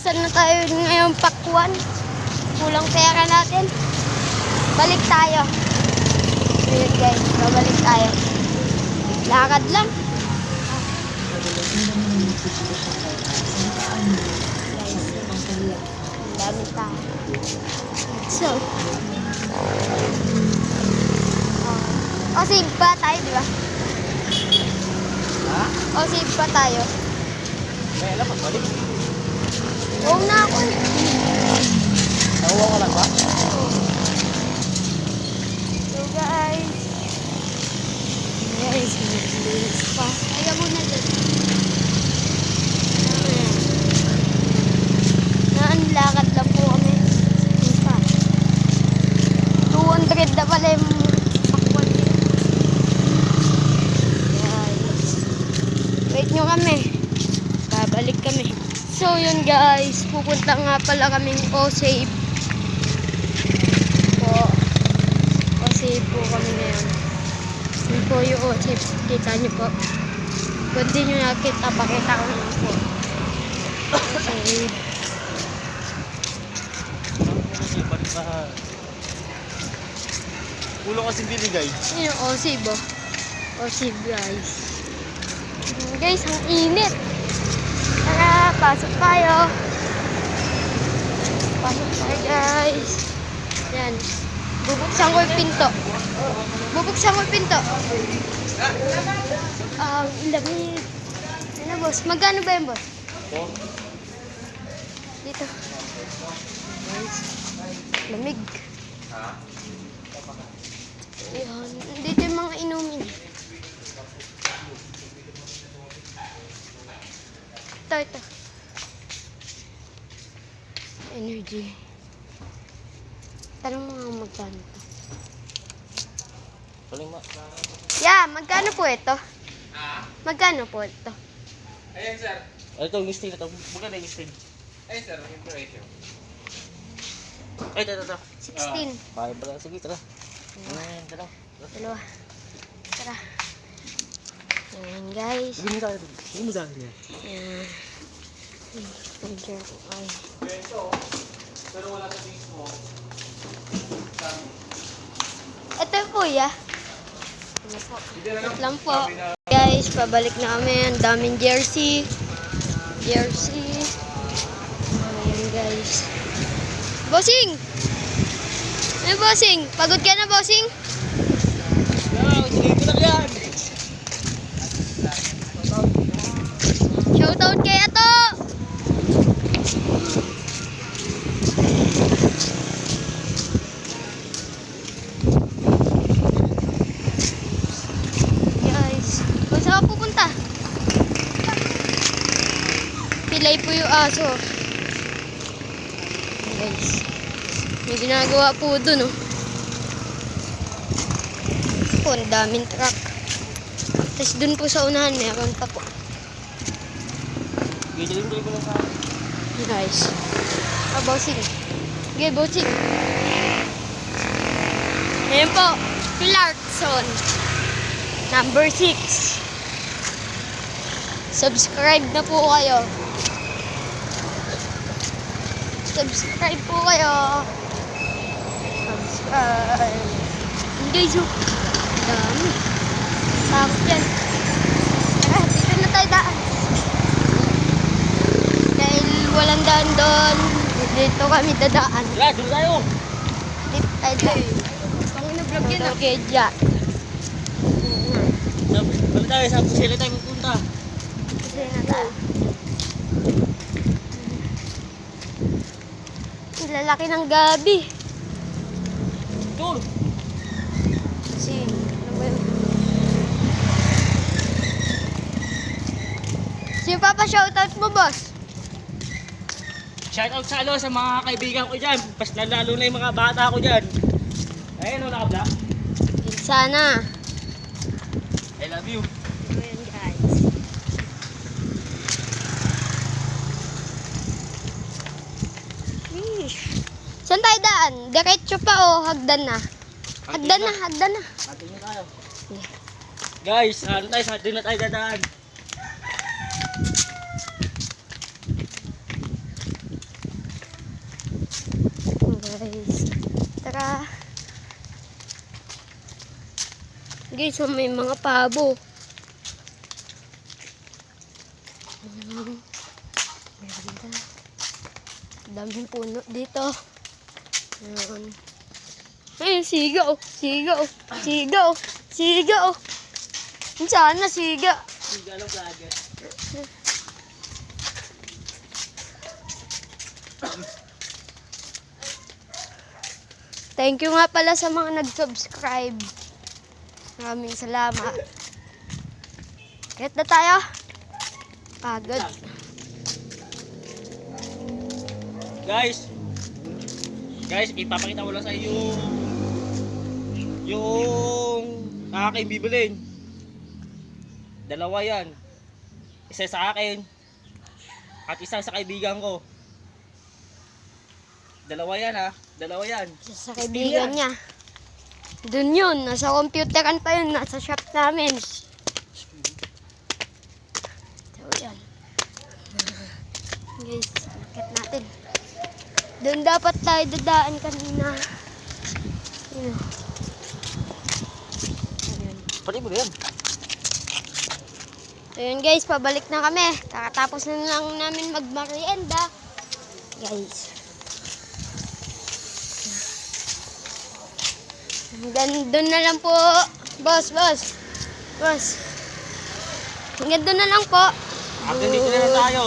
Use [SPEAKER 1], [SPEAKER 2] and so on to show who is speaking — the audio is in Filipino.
[SPEAKER 1] Saan na tayo ngayon pakwan? Kulang pera natin. Balik tayo. Ayun guys, babalik tayo. Lakad lang. Ang dami tayo. So, oh, oh save pa tayo, di ba? O save pa tayo.
[SPEAKER 2] Kaya alam, magbalik.
[SPEAKER 1] Oo na ako.
[SPEAKER 2] Nakuha ka lang ba?
[SPEAKER 1] So guys. Guys, maglinis pa. Ayaw muna dyan. Ayan. Naanlakad lang po kami. Yun pa. 200 na pala yung pakwan nila. Guys. Wait nyo kami. Babalik kami. So yun guys, pupunta nga pala kaming O-Save. Po. O-Save po kami ngayon. Yun po yung O-Save. Kita nyo po. Kung di nyo nakita, pakita ko lang po.
[SPEAKER 2] Na. Ulo kasi binigay.
[SPEAKER 1] Yun yung O-Save oh. O-Save guys. Guys, ang init. Pasok tayo. Pasok tayo guys. Yan. Bubuksan ko yung pinto. Bubuksan ko yung pinto. Ah, lamig. Ano boss? Magkano ba yun boss? Dito. Guys, lamig. Ayan. Dito yung mga inumin. Ito, ito. Energy. Tanong mo nga magkano to.
[SPEAKER 2] Paling ma.
[SPEAKER 1] Yeah, magkano po ito? Magkano po ito?
[SPEAKER 3] Ayan sir.
[SPEAKER 2] Ay, ito, yung steel. Ito, maganda yung steel.
[SPEAKER 3] Ayan sir, yung presyo.
[SPEAKER 2] Ay, ito, ito, ito.
[SPEAKER 1] 16.
[SPEAKER 2] Kaya pala. Sige, tara. Ayan, tara.
[SPEAKER 1] Dalawa. Tara. Ayan guys.
[SPEAKER 2] Sige mo sa akin. Sige mo sa akin.
[SPEAKER 1] Ayan. Ko. Ay.
[SPEAKER 3] Pero wala sa mismo.
[SPEAKER 1] Ito po ya. Wait lang po. Guys, pabalik na kami. Ang daming jersey. Jersey. Ayan guys. Bossing! Ano bossing? Pagod ka na bossing?
[SPEAKER 2] Yan, sige ko na yan.
[SPEAKER 1] Shoutout kay Ato! Guys, kung saan ka pupunta? Pilay po yung aso. Guys, may ginagawa po dun, oh. Po, ang daming truck. Tapos dun po sa unahan, meron pa po.
[SPEAKER 2] Gidilim ko lang sa akin.
[SPEAKER 1] Guys. Ah, bossing. Okay, bossing. Ayan po. Clarkson. Number 6. Subscribe na po kayo. Subscribe po kayo. Subscribe. Yun, Guys, oh. Dami. Takot yan. Tara, dito na tayo daan. Dahil walang daan doon, dito kami dadaan.
[SPEAKER 2] Dito tayo.
[SPEAKER 1] Dito tayo.
[SPEAKER 3] Pangina vlog yan ah.
[SPEAKER 1] Okay, Jack.
[SPEAKER 2] Balik tayo sa pusila tayo pupunta.
[SPEAKER 1] Kasi na tayo. Lalaki ng gabi.
[SPEAKER 2] Tul.
[SPEAKER 1] Kasi, ano ba yun? Sino pa pa shoutout mo, boss?
[SPEAKER 2] Shout out sa ano sa mga kaibigan ko dyan. Pas lalo na yung mga bata ko dyan. Ayun, wala ka bla.
[SPEAKER 1] Sana.
[SPEAKER 2] I love you.
[SPEAKER 1] Guys. Sheesh. Saan tayo daan? Diretso pa o hagdan na? Hagdan na, hagdan na.
[SPEAKER 2] Atin na tayo. Guys, ano tayo? Atin na tayo dadaan.
[SPEAKER 1] guys. Tara. Guys, oh, may mga pabo. Ganda. Daming puno dito. Ayan. Ay, sigaw, sigaw, sigaw, sigaw. Sana siga.
[SPEAKER 2] Alam vlogger.
[SPEAKER 1] Thank you nga pala sa mga nag-subscribe. Maraming salamat. Kahit na tayo. Pagod.
[SPEAKER 2] Guys, guys, ipapakita ko lang sa iyo yung yung aking bibilin. Dalawa yan. Isa sa akin at isa sa kaibigan ko. Dalawa yan ha. Dalawa yan.
[SPEAKER 1] Sa kaibigan niya. Doon yun. Nasa computeran pa yun. Nasa shop namin. So, yan. Guys, market natin. Doon dapat tayo dadaan kanina. Yun.
[SPEAKER 2] Pati mo yan.
[SPEAKER 1] So yun guys, pabalik na kami. Kakatapos na lang namin magmarienda. Guys. Doon na lang po. Boss, boss. Boss. Hanggang doon na lang po.
[SPEAKER 2] Hanggang dito na lang tayo.